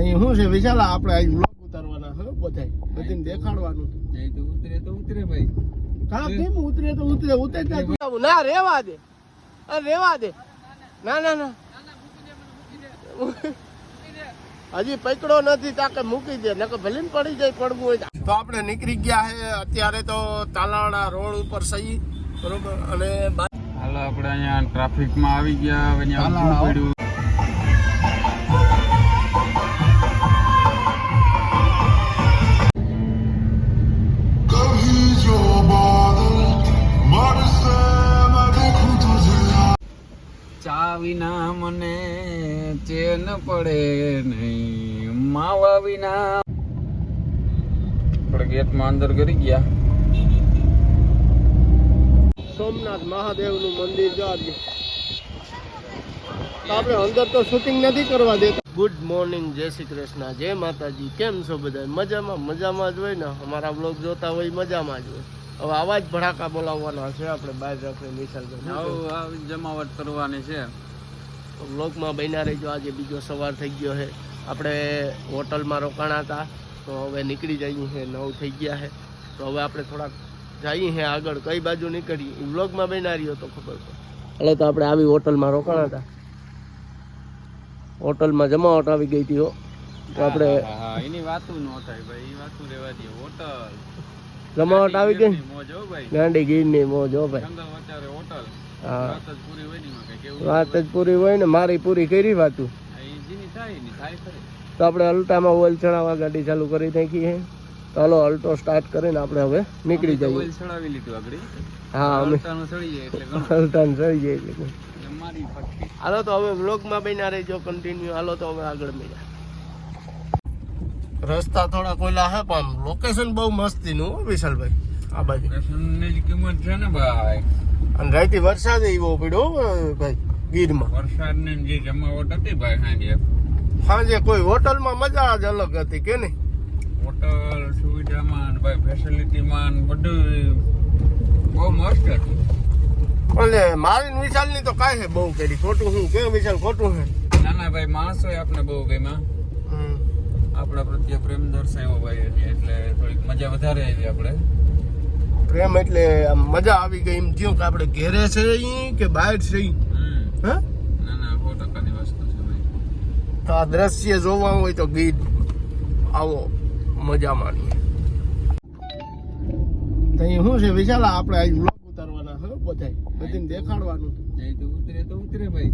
અહીં શું છે? વિશાલા આપણે આ વ્લોગ ઉતારવાના હે બધાય. બધીને દેખાડવાનું નહીં તો ઉતરે તો ઉતરે ભાઈ. કા કેમ ઉતરે તો ઉતરે? ઉતરે ના રેવા દે. અરે રેવા દે. ના ના ના. હજી પકડો નથી તાકે મૂકી દે. નકર ભલે પડી જાય પડવું હોય તો. આપણે નીકળી ગયા છે અત્યારે તો તાલાવાડા રોડ ઉપર સહી. બરોબર? અને હાલ હાલો આપણે અહીંયા ટ્રાફિકમાં આવી ગયા. હવે અહીંયા. પડ્યું. વિના મને ચેન પડે નહીં. માવા વિના. આપણે ગેટમાં અંદર કરી ગયા. સોમનાથ મહાદેવનું મંદિર જો આપણે અંદર તો શૂટિંગ નથી કરવા દેતા. ગુડ મોર્નિંગ જય શ્રી કૃષ્ણ. જય માતાજી. કેમ છો બધા? મજામાં? મજામાં જ હોય ને? અમારા બ્લોગ જોતા હોય મજામાં જ હોય. હવે આવા જ ભડાકા બોલાવવાના છે આપણે. બહાર રાખીને આવું જમાવટ કરવાની છે. વ્લોગમાં બન્યા રહીજો. આજે બીજો સવાર થઈ ગયો છે. આપણે હોટલમાં રોકાણા હતા. તો હવે નીકળી જઈએ છે નવ થઈ ગયા છે. તો હવે આપણે થોડાક જઈએ છે આગળ. કઈ બાજુ નીકળીએ? વ્લોગમાં બન્યા રહ્યો તો ખબર પડે. એટલે તો આપણે આવી હોટલમાં રોકાણા હતા. હોટલમાં જમાવટ આવી ગઈ હતી હો. તો આપણે એની વાતું ન થાય ભાઈ. એ વાતું રહેવા દે. હોટલ. જમાવટ આવી ગઈ? મોજ હો ભાઈ. ગાંડી ગીરની મોજ હો ભાઈ. હોટલ. વાત જ પૂરી હોય ને મારી પૂરી કરી વાતું. તો આપણે અલ્ટામાં ઓઇલ ચડાવવા ગાડી ચાલુ કરી નાખી છે તો હાલો અલ્ટો સ્ટાર્ટ કરીને આપણે હવે નીકળી જઈએ. ચડાવી લીધું આગળ. હા અમે અલટાનું ચડી જાય એટલે જઈએ હાલો તો હવે વ્લોગમાં બન્યા રહેજો કન્ટિન્યુ હાલો તો હવે આગળ મળ્યા. રસ્તા થોડા કોઈલા હે પણ લોકેશન બહુ મસ્તીનું હો વિશાલભાઈ. આ બાજુ. ની કિંમત છે ને ભાઈ. અને રાઈતી વરસાદ એવો પડ્યો ભાઈ ગીરમાં. વરસાદની જે જમાવટ હતી ભાઈ સાંજે. સાંજે કોઈ હોટલમાં મજા જ અલગ હતી કે નહીં? હોટલ સુવિધામાં ભાઈ ફેસિલિટીમાં બધું બહુ મસ્ત હતું. એટલે મારી ને વિશાલની તો કાંઈ બહુ કરી. ખોટું શું? કે વિશાલ ખોટું છે ના ના ભાઈ માણસો આપણે બહુ ગમ્યા. આપણા પ્રત્યે પ્રેમ દર્શાવ્યો ભાઈ એટલે થોડીક મજા વધારે આવી આપણે પ્રેમ એટલે આમ મજા આવી ગઈ એમ થયું કે આપણે ઘેરે છે ઈ કે બહાર છે ઈ? હા? તો આ દ્રશ્ય જોવા હોય તો ગીત આવો મજા માણીએ. તો શું છે? વિશાલા આપણે આ વ્લોગ ઉતારવાના હે બધા બધીને દેખાડવાનું નહીં તો ઉતરે તો ઉતરે ભાઈ.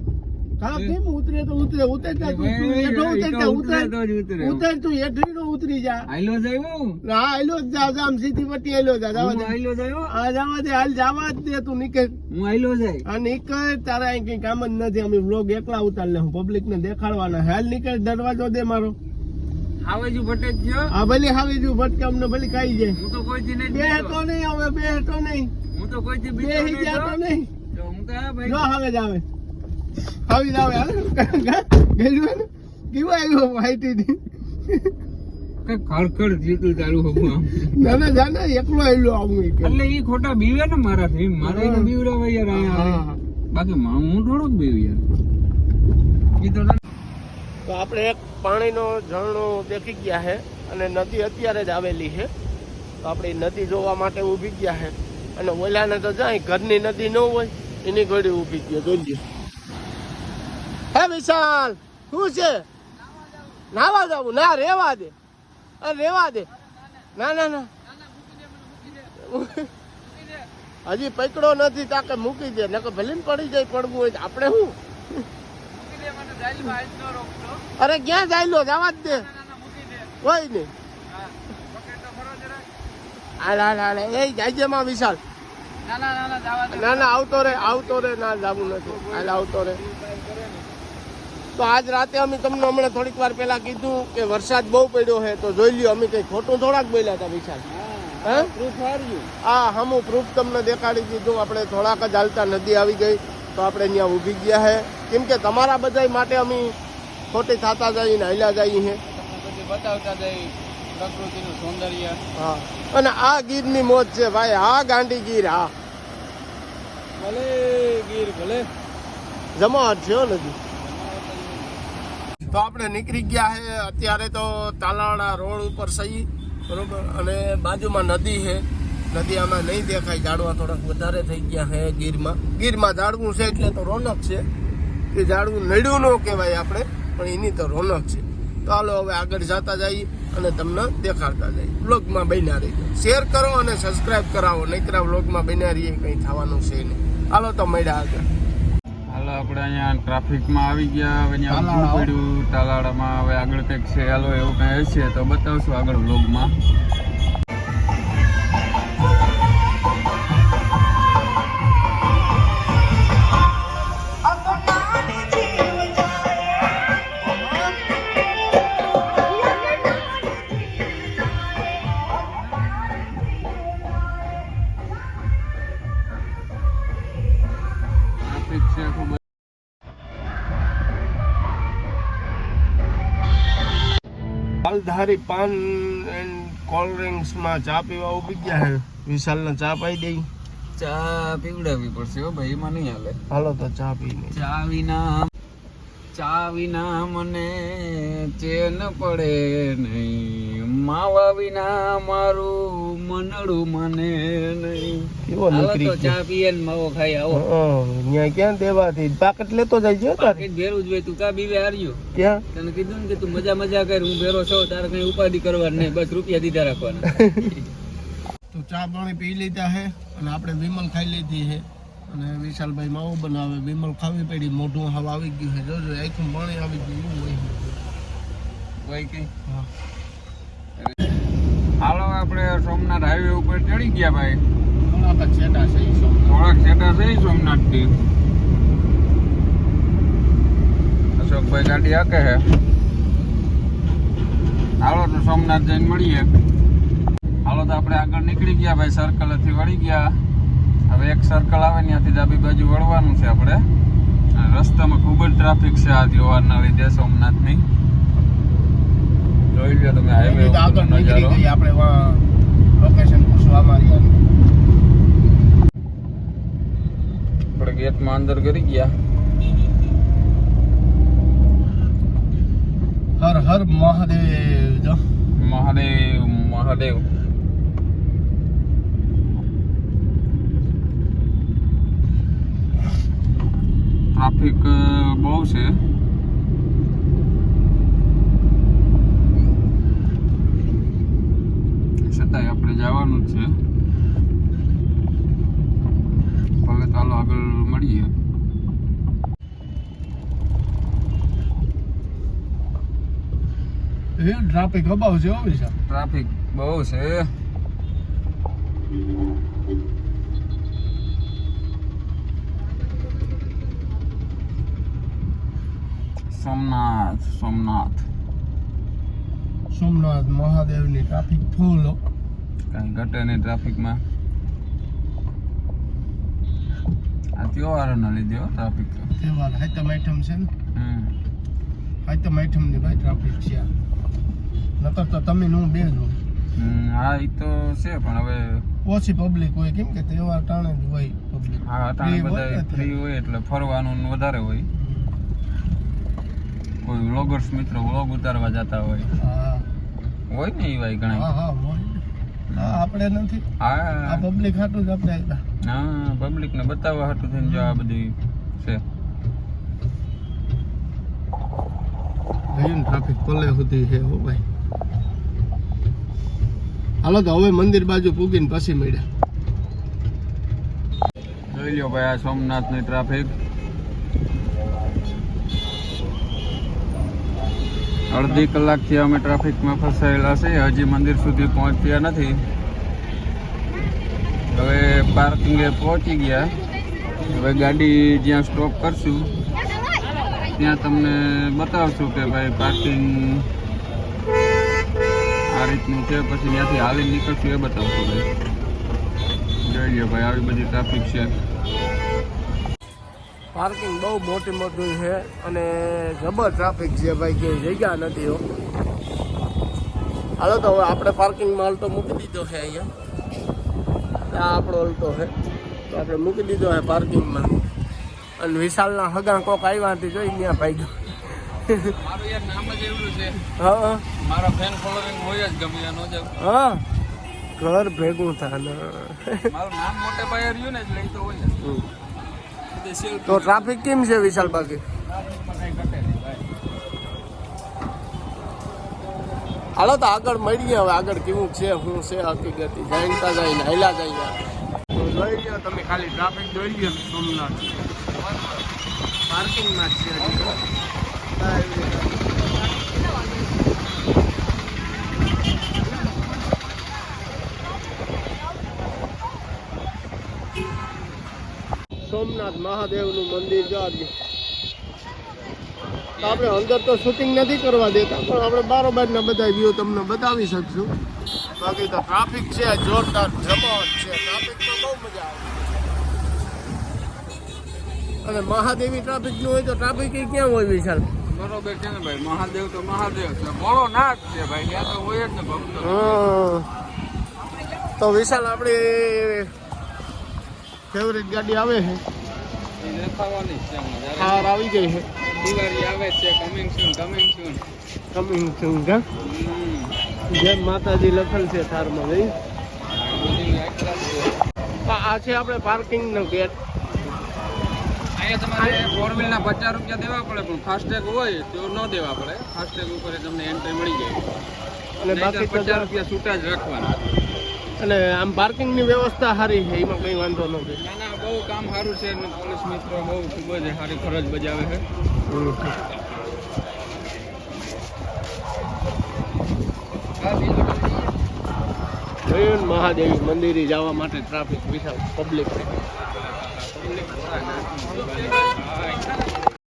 કેમ ઉતરે તો? ઉતરે ઉતરે ઉતર જ ઉતરે. તું હેઠી ઉતરી જા. આયલો જાયો હા આયલો જ જા જા આમ સીધી પટ્ટી આયલો જા જવા દે. આયલો જાયો આ જવા દે હાલ જવા જ દે તું નીકળ. હું આયલો જાય આ નીકળ તારા અહીં કઈ કામ જ નથી. અમે વ્લોગ એકલા ઉતાર લે હું પબ્લિક ને દેખાડવાના. હાલ નીકળ દરવાજો દે મારો. હાવેજુ ભટક ગયો ભલે ભટકે અમને ભલે ખાઈ જાય. હું તો કોઈથી નહીં બે હતો નહીં હવે બે હતો નહીં. હું તો કોઈથી બે બીતો નહીં હિજા તો તો. નહીં હું તો હવે જ આવે. આવી ના? આવે કેવું આવ્યું માહિતી થી ખડખડ જીતું તારું હમું આમ. ના ના જા એકલો આવેલો આવું એટલે ઈ ખોટા બીવે ને મારાથી મારે એને બીવડાવે યાર અહીંયા બાકી હું થોડોક બીવ યાર. ઈ તો તો આપણે એક પાણીનો ઝરણો દેખી ગયા છે અને નદી અત્યારે જ આવેલી છે તો આપણે નદી જોવા માટે ઊભી ગયા છે અને ઓલાને તો જાય ઘરની નદી ન હોય એની ઘડી ઊભી ગયા જોઈ હે વિશાલ શું છે? નાવા જવું. ના રેવા દે. અરે રેવા દે. ના ના ના. હજી પકડો નથી તાકે મૂકી દે. નકર ભલે પડી જાય પડવું હોય આપણે શું? અરે ક્યાં જાય લો જવા જ દે. કોઈ નહીં. હાલ હાલ હાલ. એ જાય માં વિશાલ. ના ના આવતો રે આવતો રે. ના જવું નથી. હાલ આવતો રે. તો આજ રાતે અમે તમને હમણાં થોડીક વાર પહેલા કીધું કે વરસાદ બહુ પડ્યો છે તો જોઈ લ્યો અમે કઈ ખોટું થોડાક બોલ્યા હતા વિશાલ. હા આ હમું પ્રૂફ તમને દેખાડી દીધું આપણે થોડાક જ હાલતા નદી આવી ગઈ તો આપણે ત્યાં ઊભી ગયા છે કેમ કે તમારા બધા માટે અમે ખોટી થતા જઈએ ને હલ્યા જઈએ છે બતાવતા જાય પ્રકૃતિનું સૌંદર્ય. હા. અને આ ગીરની મોજ છે ભાઈ આ ગાંડી ગીર હા. ભલે ગીર ભલે. જમાવટ છે નદી. તો આપણે નીકળી ગયા છે અત્યારે તો તાલાળા રોડ ઉપર સહી, બરોબર? અને બાજુમાં નદી છે નદી આમાં નહીં દેખાય, ઝાડવા થોડાક વધારે થઈ ગયા છે ગીરમાં. ગીરમાં ઝાડવું છે એટલે તો રોનક છે. એ ઝાડવું નડ્યું ન કહેવાય આપણે, પણ એની તો રોનક છે. તો હાલો હવે આગળ જતા જઈએ અને તમને દેખાડતા જઈએ. બ્લોગમાં બન્યા રહીએ શેર કરો અને સબસ્ક્રાઇબ કરાવો. નહીતરા બ્લોગમાં બન્યા રહીએ, કંઈ થવાનું છે નહીં. હાલો તો મળ્યા આગળ. આપણે અહીંયા ટ્રાફિકમાં આવી ગયા હવે તાલાળા. પડ્યું તાલાળામાં હવે આગળ કંઈક છે હાલો એવું કંઈ હશે તો બતાવશું આગળ વ્લોગમાં માલધારી પાન એન્ડ કોલ્ડ ડ્રિંક્સમાં ચા પીવા ઊભી ગયા છે વિશાલને ચા પાઈ દઈ. ચા પીવડાવવી પડશે હો ભાઈ એમાં નહીં હાલે. હાલો તો ચા પી લઈ ચા વિના ચા વિના મને ચેન પડે નહીં. માવા વિના મારું મનડું મને નહીં. કેવો નીકળી તો ચા પીએ ને માવો ખાઈ આવો. ન્યા ક્યાં દેવાથી? પાકેટ લેતો જાય છે પાકેટ ભેરું જ હોય તું કા બીવે હાર્યો? ક્યાં? તને કીધું ને કે તું મજા મજા કર હું ભેરો છો તારે કઈ ઉપાધિ કરવાની નહીં બસ રૂપિયા દીધા રાખવાના. તો ચા પાણી પી લીધા હે અને આપણે વિમલ ખાઈ લીધી હે. અને વિશાલભાઈ માવો બનાવે વિમલ ખાવી પડી મોઢું હવા આવી ગયું છે જોજો આખું પાણી આવી ગયું એવું હોય. હોય કઈ હા. હાલો આપણે સોમનાથ હાઈવે ઉપર ચડી ગયા ભાઈ. થોડાક છેટા છે થોડાક સેટા છે સોમનાથથી અશોકભાઈ ગાડી હાકે હે હાલો તો સોમનાથ જઈને મળીએ. હાલો તો આપણે આગળ નીકળી ગયા ભાઈ સર્કલથી વળી ગયા. હવે એક સર્કલ આવે ત્યાંથી ડાબી બાજુ વળવાનું છે આપણે. રસ્તામાં ખૂબ જ ટ્રાફિક છે આ હોવાના લીધે સોમનાથની. જોઈ લો તમે હાઈવે આગળ નીકળી નજારો. ગઈ આપણે લોકેશન પૂછવા રહ્યા આપણે ગેટમાં અંદર કરી ગયા. હર હર મહાદેવ જો. મહાદેવ મહાદેવ. ટ્રાફિક બહુ છે. છતાંય આપણે જવાનું જ છે. હવે ચાલો આગળ મળીએ. એ ટ્રાફિક અભાવ છે ઓવી છે ટ્રાફિક બહુ છે. સોમનાથ સોમનાથ. સોમનાથ મહાદેવની ટ્રાફિક ફૂલ. કઈ ઘટે નહીં ટ્રાફિકમાં. આ તહેવારોના લીધે હો ટ્રાફિક. તહેવાર હાઈતમ આઈટમ છે ને? હાઈતમ આઈટમની ભાઈ ટ્રાફિક છે. નકર તો તમે નું બે જ હા એ તો છે પણ હવે ઓછી પબ્લિક હોય કેમ કે તહેવાર ટાણે જ હોય પબ્લિક હા બધા ફ્રી હોય એટલે ફરવાનું વધારે હોય. કોઈ વ્લોગર્સ મિત્રો વ્લોગ ઉતારવા જતા હોય. હા. હોય ને એ ભાઈ હા ઘણા હા હોય. હા આપણે નથી. આ પબ્લિક હાટું જ આપણે આવ્યા હા પબ્લિક ને બતાવવા હાટું થઈને જો આ બધી છે. ગયું ટ્રાફિક પલે સુધી છે હો ભાઈ. હાલો તો હવે મંદિર બાજુ પૂગીને પછી મળ્યા. જોઈ લ્યો ભાઈ આ સોમનાથની ટ્રાફિક અડધી કલાકથી અમે ટ્રાફિકમાં ફસાયેલા છે. હજી મંદિર સુધી પહોંચ્યા નથી. હવે પાર્કિંગે પહોંચી ગયા. હવે ગાડી જ્યાં સ્ટોપ કરશું, ત્યાં તમને બતાવશું કે ભાઈ પાર્કિંગ આ રીતનું છે. પછી ત્યાંથી હાલી નીકળશું એ બતાવશું ભાઈ. જોઈ લ્યો ભાઈ, આવી બધી ટ્રાફિક છે. પાર્કિંગ બહુ મોટી મોટું છે અને જબર ટ્રાફિક છે ભાઈ કે જગ્યા નથી હાલો તો હવે આપણે પાર્કિંગમાં અલતો મૂકી દીધો છે અહીંયા. આ આપણો અલતો છે. તો આપણે મૂકી દીધો છે પાર્કિંગમાં અને વિશાલના હગા કોક આવ્યા હતી જોઈ ત્યાં ભાઈ. ગયો હા ઘર ભેગું થાય મારું નામ મોટે પાયે રહ્યું ને એટલે તો હોય. તે ટ્રાફિક કેમ છે વિશાલ બાકી? હાલો તો આગળ મળીએ હવે, આગળ કેવું છે, શું છે હકીકત. જાણતા જાય હેલા તો જોઈ લ્યો તમે ખાલી ટ્રાફિક જોઈ ગયો સોમનાથ. પાર્કિંગમાં છે હજી. સોમનાથ મહાદેવનું મંદિર જો આપણે અંદર તો શૂટિંગ નથી કરવા દેતા પણ આપણે બારોબારના બધા વ્યૂ તમને બતાવી શકશું. બાકી તો ટ્રાફિક છે જોરદાર જમાવટ છે. ટ્રાફિકમાં બહુ મજા આવે. અને મહાદેવી ટ્રાફિકનું હોય તો ટ્રાફિક એ ક્યાં હોય વિશાલ? બરોબર છે ને ભાઈ મહાદેવ તો મહાદેવ છે. બોલો નાથ છે ભાઈ ત્યાં તો હોય જ ને ભક્તો. તો વિશાલ આપણી ફેવરેટ ગાડી આવે છે. જ છે હમણાં. આવી ગઈ છે. દિવાળી આવે છે coming soon coming soon coming soon કા? જય માતાજી લખેલ છે થારમાં બધી આ છે આપણે પાર્કિંગ નો ગેટ અહીંયા તમારે ફોર વ્હીલ ના પચાસ રૂપિયા દેવા પડે પણ ફાસ્ટેગ હોય તો ન દેવા પડે. ફાસ્ટેગ ઉપર તમને એન્ટ્રી મળી જાય. અને બાકી પચાસ રૂપિયા છૂટા જ રાખવાના. અને આમ પાર્કિંગની વ્યવસ્થા સારી છે એમાં કંઈ વાંધો નથી ના ના બહુ કામ સારું છે અને પોલીસ મિત્રો બહુ ખૂબ જ સારી ફરજ બજાવે છે. મયુન મહાદેવી મંદિરે જવા માટે ટ્રાફિક વિશાળ પબ્લિક પબ્લિક